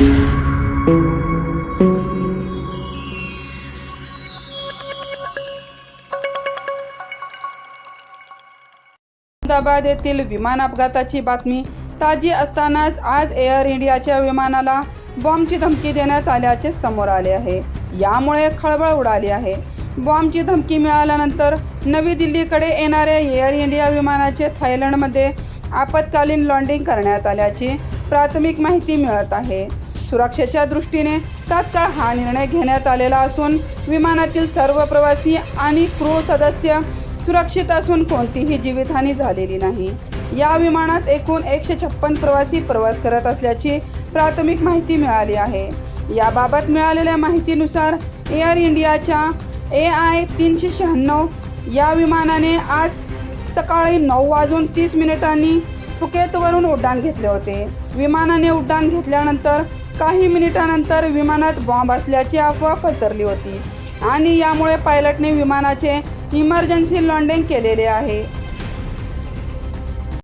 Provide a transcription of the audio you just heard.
अहमदाबाद येथील विमान अपघाताची बातमी ताजी असतानाच आज एअर इंडियाच्या विमानाला बॉम्बची धमकी देण्यात आल्याचे समोर आले आहे. यामुळे खळबळ उडाली आहे. बॉम्बची धमकी मिळाल्यानंतर नवी दिल्लीकडे येणाऱ्या एअर इंडिया विमानाचे थायलंडमध्ये आपत्कालीन लॉन्डिंग करण्यात आल्याची प्राथमिक माहिती मिळत आहे. सुरक्षेच्या दृष्टीने तात्काळ हा निर्णय घेण्यात आलेला असून विमानातील सर्व प्रवासी आणि क्रू सदस्य सुरक्षित असून कोणतीही जीवितहानी झालेली नाही. या विमानात एकूण एकशे छप्पन प्रवासी प्रवास करत असल्याची प्राथमिक माहिती मिळाली आहे. याबाबत मिळालेल्या माहितीनुसार एअर इंडियाच्या ए आय तीनशे शहाण्णव या विमानाने आज सकाळी नऊ वाजून तीस मिनिटांनी फुकेतवरून उड्डाण घेतले होते. विमानाने उड्डाण घेतल्यानंतर काही मिनिटानंतर विमानात बॉम्ब असल्याची अफवा पसरली होती. आणि यामुळे पायलटने विमानाचे इमर्जन्सी लँडिंग केलेले आहे.